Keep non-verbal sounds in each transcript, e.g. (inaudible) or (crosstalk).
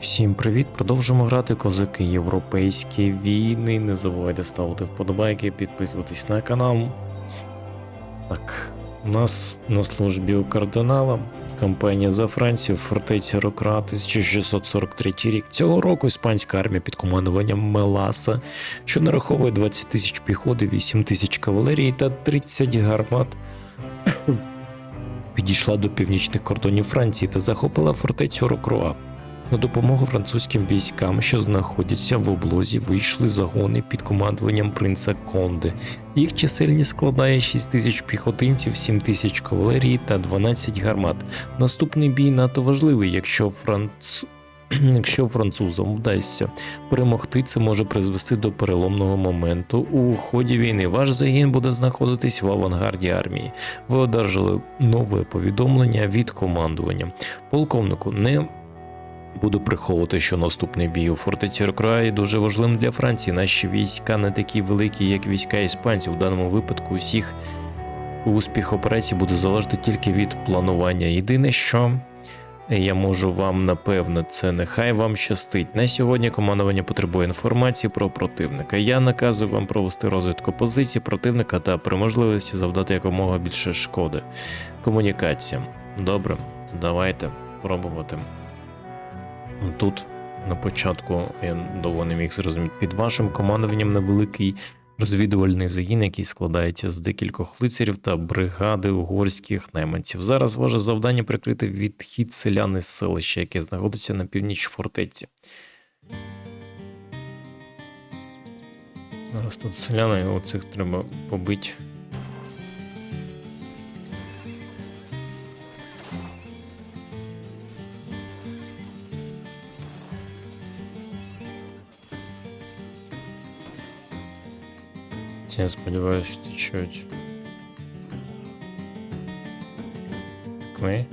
Всім привіт! Продовжимо грати козаки Європейські війни. Не забувайте ставити вподобайки, підписуватись на канал. Так, у нас на службі у кардинала кампанія за Францію, фортеця Рокра, 1643 рік. Цього року іспанська армія під командуванням Меласа, що нараховує 20 тисяч піхоти, 8 тисяч кавалерії та 30 гармат. (clears throat) Підійшла до північних кордонів Франції та захопила фортецю Рокруа. На допомогу французьким військам, що знаходяться в облозі, вийшли загони під командуванням принца Конде. Їх чисельність складає 6 тисяч піхотинців, 7 тисяч кавалерії та 12 гармат. Наступний бій надто важливий, якщо франц... (clears throat) Якщо французам вдасться перемогти, це може призвести до переломного моменту у ході війни. Ваш загін буде знаходитись в авангарді армії. Ви одержали нове повідомлення від командування. Полковнику, не Буду приховувати, що наступний бій у фортеці Рокраї дуже важливим для Франції. Наші війська не такі великі, як війська іспанців. У даному випадку усіх успіх операції буде залежати тільки від планування. Єдине, що я можу вам напевно, це нехай вам щастить. На сьогодні командування потребує інформації про противника. Я наказую вам провести розвідку позицій противника та при можливості завдати якомога більше шкоди. Комунікація. Добре, давайте пробувати. Тут на початку я довго не міг зрозуміти. Під вашим командуванням невеликий розвідувальний загін, який складається з декількох лицарів та бригади угорських найманців. Зараз ваше завдання прикрити відхід селян із селища, яке знаходиться на північ фортеці. Зараз тут селяни, оцих треба побити. Я сподіваюся, течуть. Ми.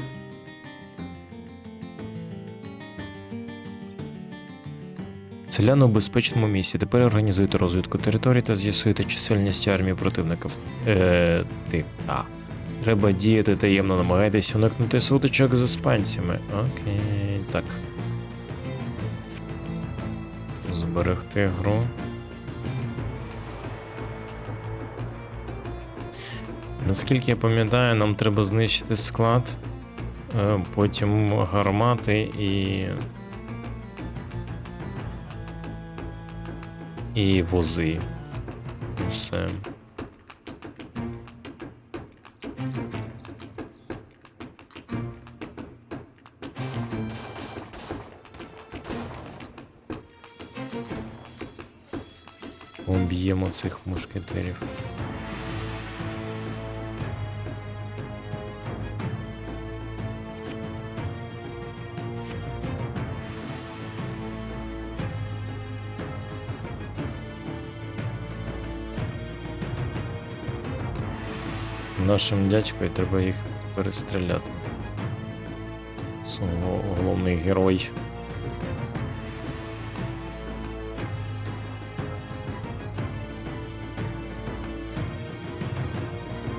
Селяни у безпечному місці. Тепер організуйте розвідку території та з'ясуйте чисельність армії противників. Е, ти. А. Треба діяти таємно, намагайтесь уникнути сутичок з іспанцями. Окей, так. Зберегти гру. Наскільки я пам'ятаю, нам треба знищити склад, е, потім гармати і. І вози. Все. Об'ємо цих мушкетерів. Нашим дядькою треба їх перестріляти. Це головний герой.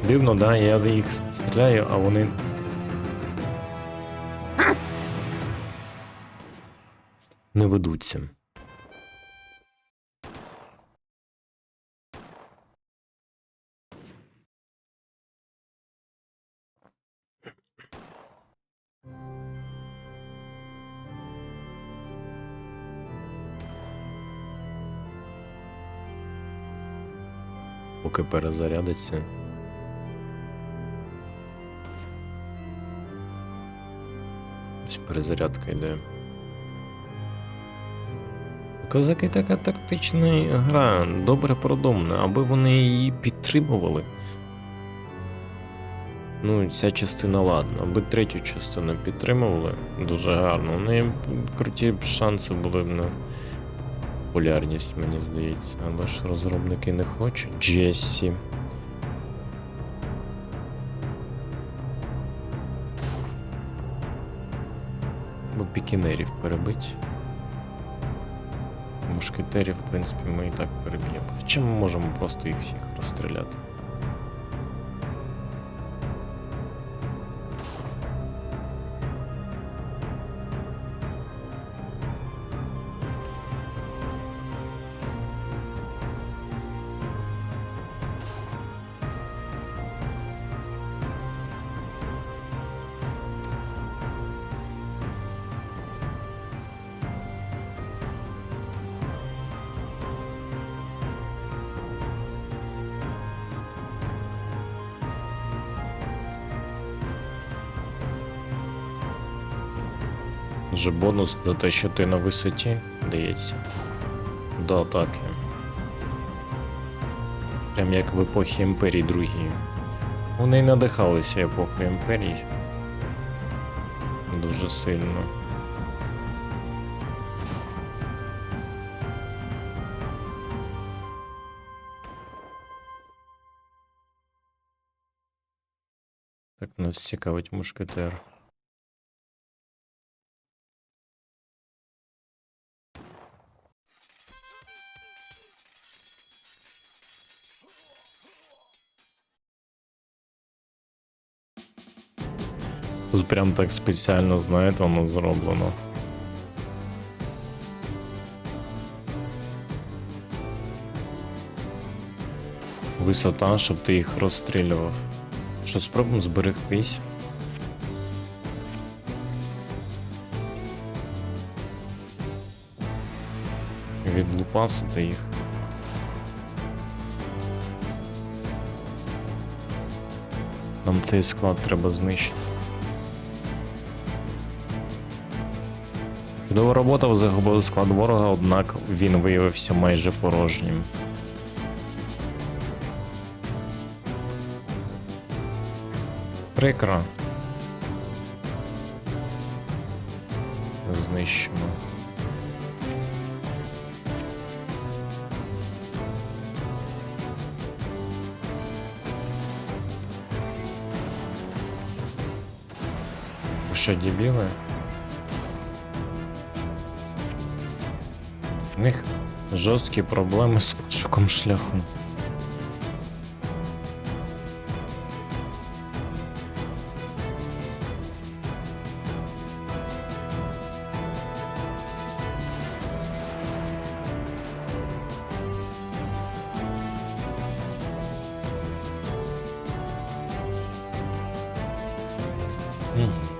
Дивно, да, я їх стріляю, а вони. Не ведуться. Поки перезарядиться. Ось перезарядка йде. Козаки така тактична гра, добре продумана, аби вони її підтримували. Ну, ця частина ладно, аби третю частину підтримували дуже гарно. У неї круті шанси були б на популярність, мені здається. Але ж розробники не хочуть. Джессі. Бо пікінерів перебить. Мушкетерів, в принципі, ми і так переб'ємо. Хоча ми можемо просто їх всіх розстріляти. Вже бонус за те, що ти на висоті, дається. До атаки. Прям як в епохі Імперії другій. Вони й надихалися епохою імперії. Дуже сильно. Так нас цікавить мушкетер. Прям так спеціально, знаєте, воно зроблено. Висота, щоб ти їх розстрілював. Що спробуємо зберегтись. Відлупасити їх. Нам цей склад треба знищити. Чудова робота загубили склад ворога, однак він виявився майже порожнім. Прикро. Знищимо. Що, дебіли? У них жорсткі проблеми з пошуком шляху. М.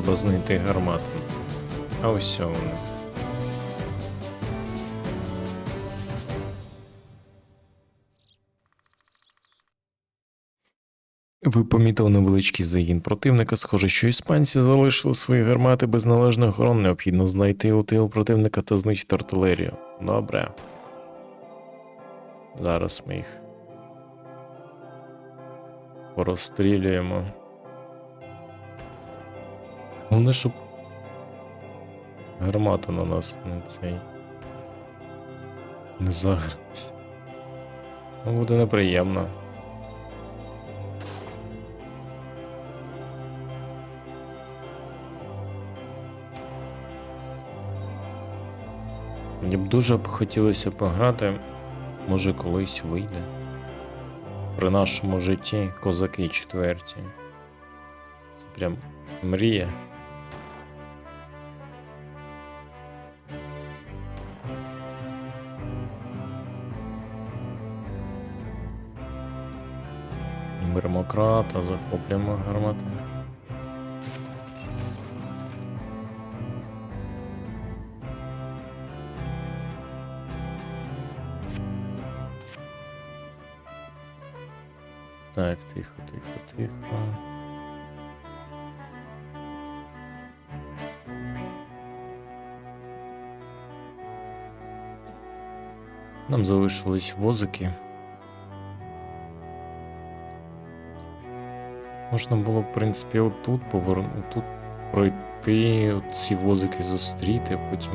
треба знайти гармату. А ось вони. Ви помітили невеличкий загін противника. Схоже, що іспанці залишили свої гармати без належної охорони. Необхідно знайти у тил противника та знищити артилерію. Добре. Зараз ми їх порозстрілюємо. Головне, щоб гармата на нас не цей. Не загралась. Ну, буде неприємно. Мені б дуже б хотілося пограти, може колись вийде. При нашому житті козаки четверті. Це прям мрія. Крата, захоплюємо гармати. Так, тихо, тихо, тихо. Нам залишились возики. Можна було, в принципі, отут повернути, тут пройти, ці возики зустріти, а потім.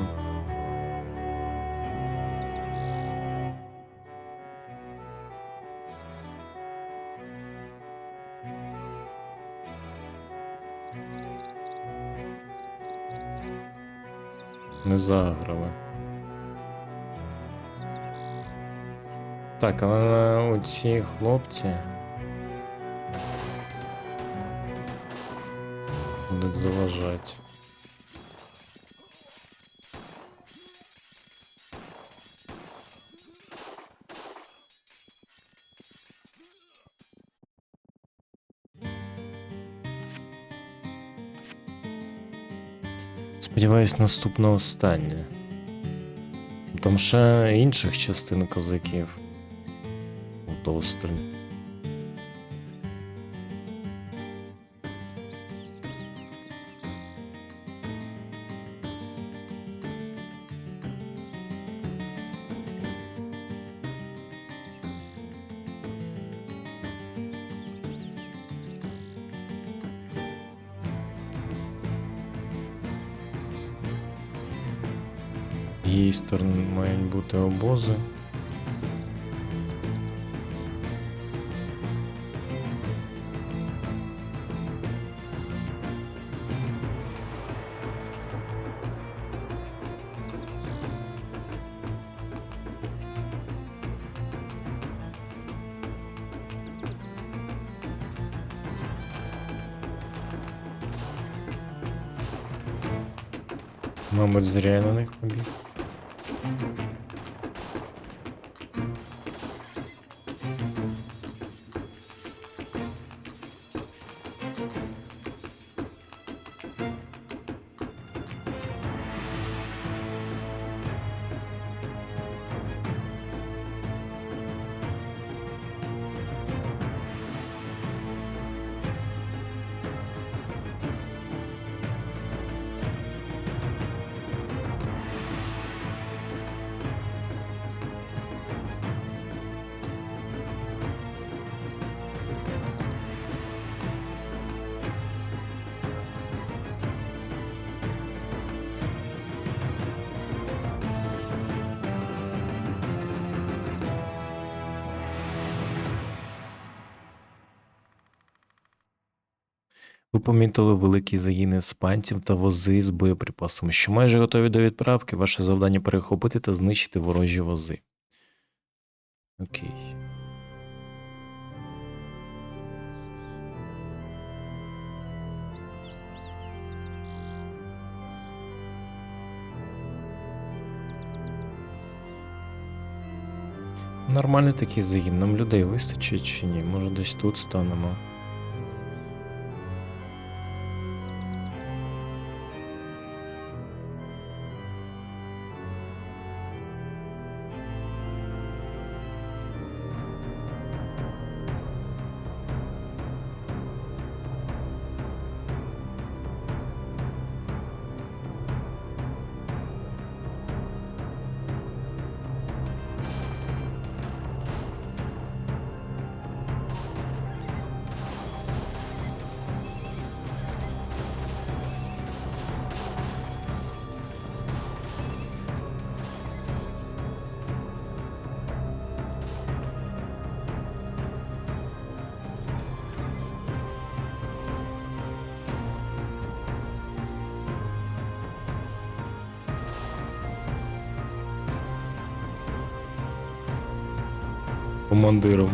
Не заграли. Так, але оці хлопці. будуть заважати. Сподіваюсь, наступне останнє. Там ще інших частин козаків. Достань. Її сторони мають бути обози. Мабуть, зря я на них побіг. помітили великі загіни іспанців та вози з боєприпасами, що майже готові до відправки. Ваше завдання перехопити та знищити ворожі вози. Окей. Нормальний такий загін. Нам людей вистачить чи ні? Може десь тут станемо. Командиром.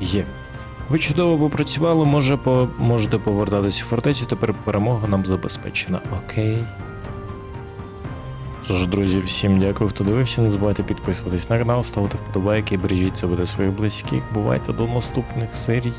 Є. Ви чудово попрацювали, може по... можете повертатись у фортецю, тепер перемога нам забезпечена. Окей. Що ж, друзі, всім дякую, хто дивився. Не забувайте підписуватись на канал, ставити вподобайки бережіть себе та своїх близьких. Бувайте до наступних серій.